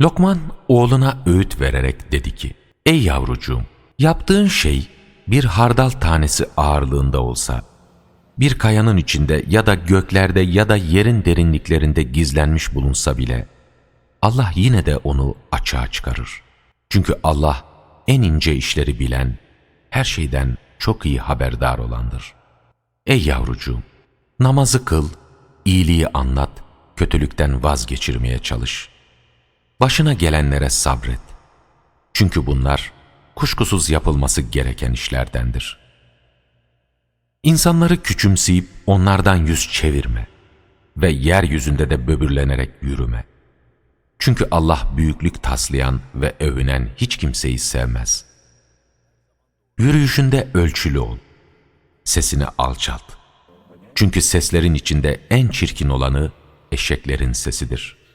Lokman oğluna öğüt vererek dedi ki, Ey yavrucuğum, yaptığın şey bir hardal tanesi ağırlığında olsa, bir kayanın içinde ya da göklerde ya da yerin derinliklerinde gizlenmiş bulunsa bile, Allah yine de onu açığa çıkarır. Çünkü Allah en ince işleri bilen, her şeyden çok iyi haberdar olandır. Ey yavrucuğum, namazı kıl, iyiliği anlat, kötülükten vazgeçirmeye çalış. Başına gelenlere sabret. Çünkü bunlar kuşkusuz yapılması gereken işlerdendir. İnsanları küçümseyip onlardan yüz çevirme ve yeryüzünde de böbürlenerek yürüme. Çünkü Allah büyüklük taslayan ve övünen hiç kimseyi sevmez. Yürüyüşünde ölçülü ol. Sesini alçalt. Çünkü seslerin içinde en çirkin olanı eşeklerin sesidir.''